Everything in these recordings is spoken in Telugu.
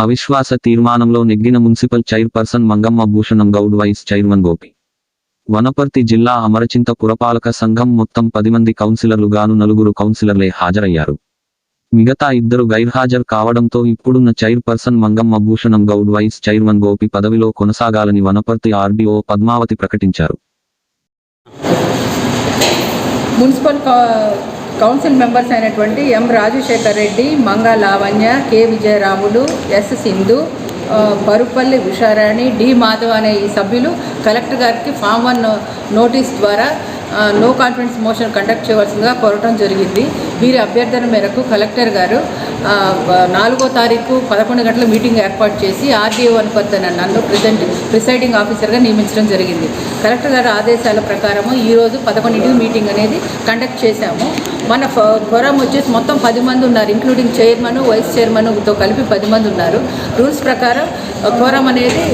అవిశ్వాస తీర్మానంలో నెగ్గిన municipal chairperson Mangamma Bhushanam Goud vice chairman Gopi. Wanaparthy జిల్లా అమరచింత పురపాలక సంఘం మొత్తం పది మంది కౌన్సిలర్లుగాను నలుగురు కౌన్సిలర్లే హాజరయ్యారు. మిగతా ఇద్దరు గైర్హాజరు కావడంతో ఇప్పుడున్న chairperson Mangamma Bhushanam Goud vice chairman Gopi పదవిలో కొనసాగాలని వనపర్తి ఆర్డీఓ పద్మావతి ప్రకటించారు. మున్సిపల్ కౌన్సిల్ మెంబర్స్ అయినటువంటి M Rajasekhar Reddy Manga Lavanya K Vijayaramulu S Sindhu Parupalli Usharani D Madhav అనే ఈ సభ్యులు కలెక్టర్ గారికి ఫామ్ వన్ నోటీస్ ద్వారా నో కాన్ఫిడెన్స్ మోషన్ కండక్ట్ చేయవలసిందిగా కోరటం జరిగింది. వీరి అభ్యర్థన మేరకు కలెక్టర్ గారు నాలుగో తారీఖు పదకొండు గంటల మీటింగ్ ఏర్పాటు చేసి ఆర్డీఓ అనుపత్తన నన్ను ప్రెసెంట్ ప్రిసైడింగ్ ఆఫీసర్గా నియమించడం జరిగింది. కలెక్టర్ గారి ఆదేశాల ప్రకారము ఈరోజు పదకొండింటికి మీటింగ్ అనేది కండక్ట్ చేశాము. మన ఫోరం వచ్చేసి మొత్తం పది మంది ఉన్నారు ఇంక్లూడింగ్ చైర్మన్ వైస్ చైర్మన్తో కలిపి పది మంది ఉన్నారు. రూల్స్ ప్రకారం ఫోరం అనేది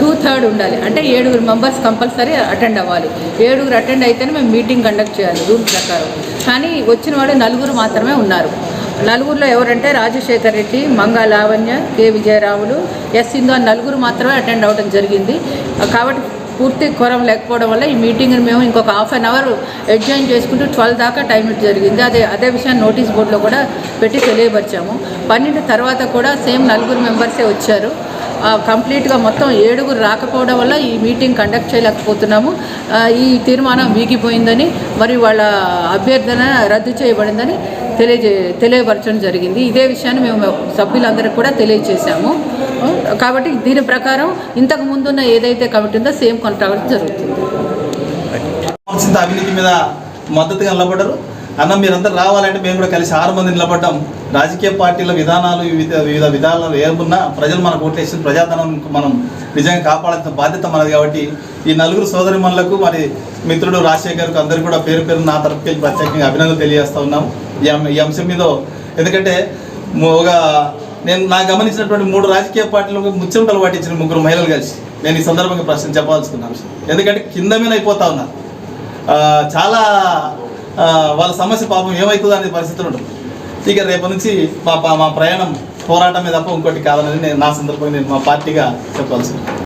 టూ థర్డ్ ఉండాలి. అంటే ఏడుగురు మెంబర్స్ కంపల్సరీ అటెండ్ అవ్వాలి. ఏడుగురు అటెండ్ అయితేనే మేము మీటింగ్ కండక్ట్ చేయాలి రూల్ ప్రకారం. కానీ వచ్చిన వాడు నలుగురు మాత్రమే ఉన్నారు. నలుగురిలో ఎవరంటే రాజశేఖర్ రెడ్డి మంగా లావణ్య కె విజయరాములు ఎస్ సింధు అని నలుగురు మాత్రమే అటెండ్ అవ్వడం జరిగింది. కాబట్టి పూర్తి కొరం లేకపోవడం వల్ల ఈ మీటింగ్ని మేము ఇంకొక హాఫ్ అన్ అవర్ అడ్జాయిన్ చేసుకుంటూ ట్వెల్వ్ దాకా టైం జరిగింది. అదే అదే విషయాన్ని నోటీస్ బోర్డులో కూడా పెట్టి తెలియపరిచాము. పన్నెండు తర్వాత కూడా సేమ్ నలుగురు మెంబర్సే వచ్చారు. కంప్లీట్గా మొత్తం ఏడుగురు రాకపోవడం వల్ల ఈ మీటింగ్ కండక్ట్ చేయలేకపోతున్నాము. ఈ తీర్మానం వీగిపోయిందని మరి వాళ్ళ అభ్యర్థన రద్దు చేయబడిందని తెలియజే తెలియపరచడం జరిగింది. ఇదే విషయాన్ని మేము సభ్యులందరికీ కూడా తెలియజేశాము కాబట్టి దీని ప్రకారం ఇంతకు ముందున్న ఏదైతే కమిటీ ఉందో సేమ్ కొనసాగడం జరుగుతుంది. అవినీతి మీద మద్దతుగా నిలబడ్డారు. అన్న మీరందరూ రావాలంటే మేము కూడా కలిసి ఆరు మంది నిలబడ్డాం. రాజకీయ పార్టీల విధానాలు వివిధ వివిధ విధానాలు ఏమున్నా ప్రజలు మనకు ఓట్లేసిన ప్రజాధనం మనం నిజంగా కాపాడాల్సిన బాధ్యత మనది కాబట్టి ఈ నలుగురు సోదరిమణులకు మరి మిత్రుడు రాజశేఖర్కు అందరికీ కూడా పేరు పేరు నా తరఫుకి ప్రత్యేకంగా అభినందనలు తెలియజేస్తూ ఉన్నాం. ఈ అంశం మీద ఎందుకంటే ఒక నేను నాకు గమనించినటువంటి మూడు రాజకీయ పార్టీలకు ముచ్చమటలు పట్టించిన ముగ్గురు మహిళలు కలిసి నేను ఈ సందర్భంగా ప్రశ్న చెప్పాల్సుకున్నాను ఎందుకంటే కింద మీద అయిపోతా ఉన్నా చాలా వాళ్ళ సమస్య పాపం ఏమవుతుందో అనే పరిస్థితులు ఉంటుంది ఇక రేపు నుంచి మా మా ప్రయాణం పోరాటమే తప్ప ఇంకోటి కాదనేది నేను నా సందర్భంగా నేను మా పార్టీగా చెప్పాల్సింది